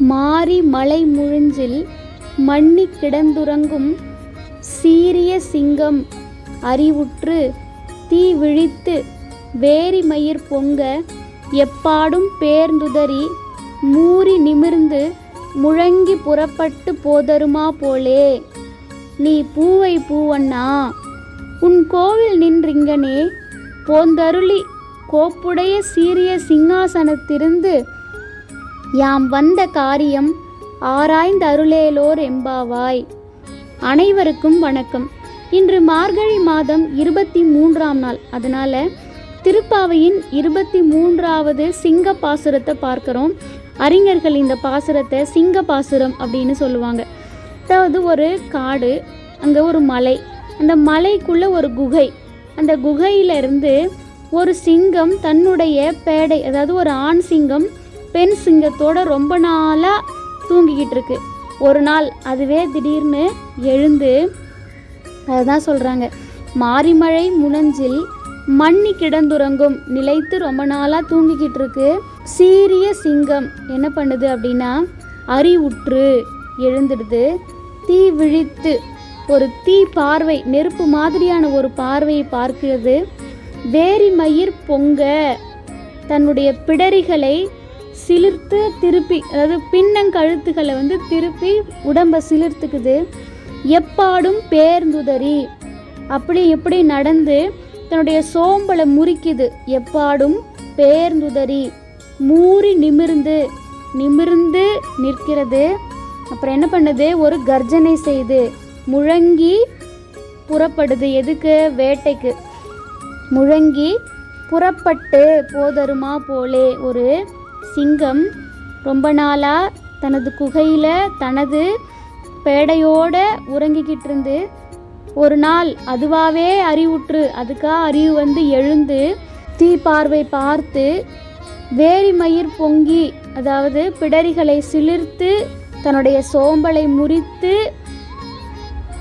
மாறி மலை முழிஞ்சில் மண்ணி கிடந்துறங்கும் சீரிய சிங்கம் அறிவுற்று தீ விழித்து வேரி மயிர் பொங்க எப்பாடும் பேர்ந்துதறி மூறி நிமிர்ந்து முழங்கி புறப்பட்டு போதருமா போலே. நீ பூவை பூவண்ணா உன் கோவில் நின்றிங்கனே போந்தருளி கோப்புடைய சீரிய சிங்காசனத்திருந்து யாம் வந்த காரியம் ஆராய்ந்தருளேலோர் எம்பாவாய் அனைவருக்கும் வணக்கம். இன்று மார்கழி மாதம் இருபத்தி மூன்றாம் நாள். அதனால் திருப்பாவையின் இருபத்தி மூன்றாவது சிங்க பாசுரத்தை பார்க்குறோம். அறிஞர்கள் இந்த பாசுரத்தை சிங்க பாசுரம் அப்படின்னு சொல்லுவாங்க. அதாவது ஒரு காடு அங்கே ஒரு மலை. அந்த மலைக்குள்ள ஒரு குகை. அந்த குகையிலிருந்து ஒரு சிங்கம் தன்னுடைய பேடை அதாவது ஒரு ஆண் சிங்கம் பெண் சிங்கத்தோட ரொம்ப நாளாக தூங்கிக்கிட்டு இருக்கு. ஒரு நாள் அதுவே திடீர்னு எழுந்து அதுதான் சொல்கிறாங்க மாரிமழை முனஞ்சில் மண்ணி கிடந்துறங்கும் நிலைத்து ரொம்ப நாளாக தூங்கிக்கிட்டு இருக்கு. சீரிய சிங்கம் என்ன பண்ணுது அப்படின்னா அறிவுற்று எழுந்துடுது. தீ விழித்து ஒரு தீ பார்வை நெருப்பு மாதிரியான ஒரு பார்வையை பார்க்கிறது. வேரி மயிர் பொங்க தன்னுடைய பிடரிகளை சிலிர்த்து திருப்பி அதாவது பின்னங்கழுத்துக்களை வந்து திருப்பி உடம்பை சிலிர்த்துக்குது. எப்பாடும் பேர்ந்துதறி. அப்படி எப்படி நடந்து தன்னுடைய சோம்பலை முறிக்குது. எப்பாடும் பேர்ந்துதறி. மூறி நிமிர்ந்து நிமிர்ந்து நிற்கிறது. அப்புறம் என்ன பண்ணுது? ஒரு கர்ஜனை செய்து முழங்கி புறப்படுது. எதுக்கு? வேட்டைக்கு. முழங்கி புறப்பட்டு போதருமா போலே ஒரு சிங்கம் ரொம்ப நாளாக தனது குகையில் தனது பேடையோடு உறங்கிக்கிட்டு இருந்து ஒரு நாள் அதுவாகவே அறிவுற்று அதுக்காக அறிவு வந்து எழுந்து தீ பார்வை பார்த்து வேரி மயிர் பொங்கி அதாவது பிடரிகளை சிலிர்த்து தன்னுடைய சோம்பலை முறித்து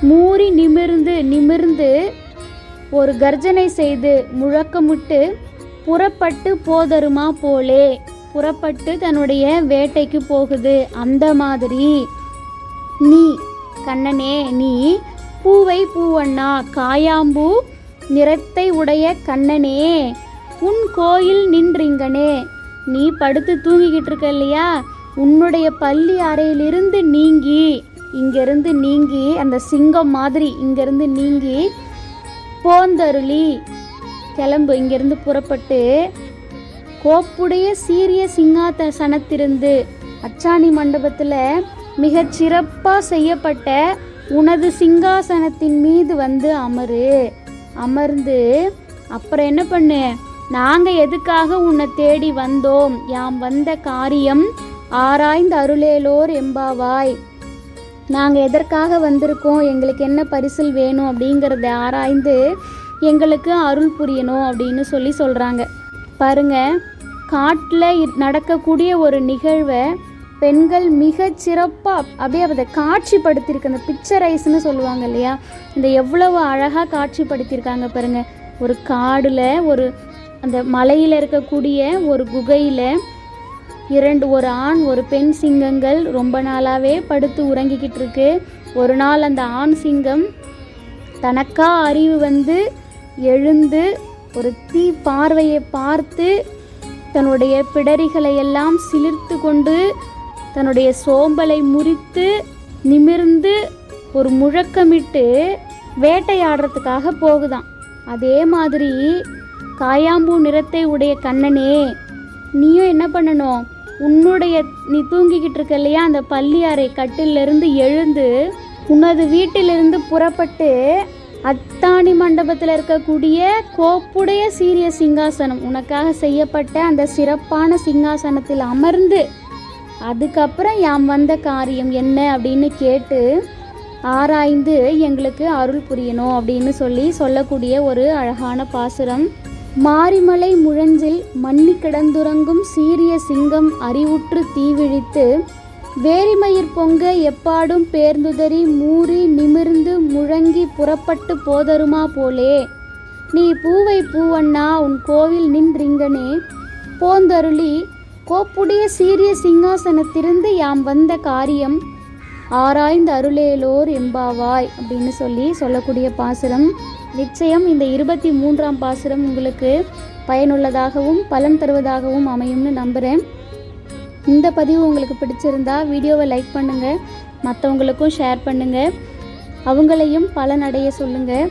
மூறி நிமிர்ந்து நிமிர்ந்து ஒரு கர்ஜனை செய்து முழக்கமிட்டு புறப்பட்டு போதருமா போலே. புறப்பட்டு தன்னுடைய வேட்டைக்கு போகுது. அந்த மாதிரி நீ கண்ணனே நீ பூவை பூவண்ணா காயாம்பூ நிறத்தை உடைய கண்ணனே உன் கோயில் நின்றிங்கனே. நீ படுத்து தூங்கிக்கிட்டு இருக்க இல்லையா? உன்னுடைய பள்ளி அறையிலிருந்து நீங்கி இங்கிருந்து நீங்கி அந்த சிங்கம் மாதிரி இங்கிருந்து நீங்கி போந்தருளி கிளம்பு இங்கிருந்து புறப்பட்டு கோப்புடைய சீரிய சிங்காசனத்திருந்து அச்சாணி மண்டபத்தில் மிகச் சிறப்பாக செய்யப்பட்ட உனது சிங்காசனத்தின் மீது வந்து அமரு. அமர்ந்து அப்புறம் என்ன பண்ணு? நாங்கள் எதுக்காக உன்னை தேடி வந்தோம்? யாம் வந்த காரியம் ஆராய்ந்து அருளேலோர் எம்பாவாய். நாங்கள் எதற்காக வந்திருக்கோம்? எங்களுக்கு என்ன பரிசில் வேணும்? அப்படிங்கிறத ஆராய்ந்து எங்களுக்கு அருள் புரியணும் அப்படின்னு சொல்லி சொல்கிறாங்க பாருங்க காட்டில் நடக்கக்கூடிய ஒரு நிகழ்வை பெண்கள் மிக சிறப்பாக அப்படியே அதை காட்சிப்படுத்தியிருக்கு. அந்த பிக்சரைஸ்னு சொல்லுவாங்க இல்லையா? இந்த எவ்வளவு அழகாக காட்சிப்படுத்தியிருக்காங்க பாருங்க. ஒரு காடில் ஒரு அந்த மலையில் இருக்கக்கூடிய ஒரு குகையில் இரண்டு ஒரு ஆண் ஒரு பெண் சிங்கங்கள் ரொம்ப நாளாகவே படுத்து உறங்கிக்கிட்டு இருக்கு. ஒரு நாள் அந்த ஆண் சிங்கம் தனக்கா அறிவு வந்து எழுந்து ஒரு தீ பார்வையை பார்த்து தன்னுடைய பிடரிகளை எல்லாம் சிலிர்த்து கொண்டு தன்னுடைய சோம்பலை முறித்து நிமிர்ந்து ஒரு முழக்கமிட்டு வேட்டையாடுறதுக்காக போகுதான். அதே மாதிரி காயாம்பூ நிறத்தை உடைய கண்ணனே நீயும் என்ன பண்ணணும்? உன்னுடைய நீ தூங்கிக்கிட்டு இருக்க இல்லையா? அந்த பள்ளி அறை கட்டிலிருந்து எழுந்து உனது வீட்டிலிருந்து புறப்பட்டு அத்தாணி மண்டபத்தில் இருக்கக்கூடிய கோப்புடைய சீரிய சிங்காசனம் உனக்காக செய்யப்பட்ட அந்த சிறப்பான சிங்காசனத்தில் அமர்ந்து அதுக்கப்புறம் யாம் வந்த காரியம் என்ன அப்படின்னு கேட்டு ஆராய்ந்து எங்களுக்கு அருள் புரியணும் அப்படின்னு சொல்லி சொல்லக்கூடிய ஒரு அழகான பாசுரம். மாரிமலை முழஞ்சில் மண்ணி கிடந்துறங்கும் சீரிய சிங்கம் அறிவுற்று தீவிழித்து வேரிமயிர் பொங்க எப்பாடும் பேர்ந்துதறி மூறி நிமிர்ந்து முழங்கி புறப்பட்டு போதருமா போலே? நீ பூவை பூவண்ணா உன் கோவில் நின்றிங்கனே போந்தருளி கோப்புடைய சீரிய சிங்காசனத்திலிருந்து யாம் வந்த காரியம் ஆராய்ந்து அருளேலோர் எம்பாவாய் அப்படின்னு சொல்லி சொல்லக்கூடிய பாசுரம். நிச்சயம் இந்த இருபத்தி மூன்றாம் பாசுரம் உங்களுக்கு பயனுள்ளதாகவும் பலன் தருவதாகவும் அமையும்னு நம்புகிறேன் இந்த பதிவு உங்களுக்கு பிடிச்சிருந்தா வீடியோவை லைக் பண்ணுங்கள் மற்றவங்களுக்கும் ஷேர் பண்ணுங்கள் அவங்களையும் பலனடைய சொல்லுங்கள்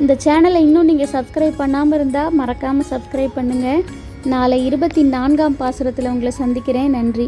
இந்த சேனலை இன்னும் நீங்கள் சப்ஸ்கிரைப் பண்ணாமல் இருந்தால் மறக்காமல் சப்ஸ்கிரைப் பண்ணுங்கள் நாளை இருபத்தி நான்காம் பாசுரத்தில் உங்களை சந்திக்கிறேன். நன்றி.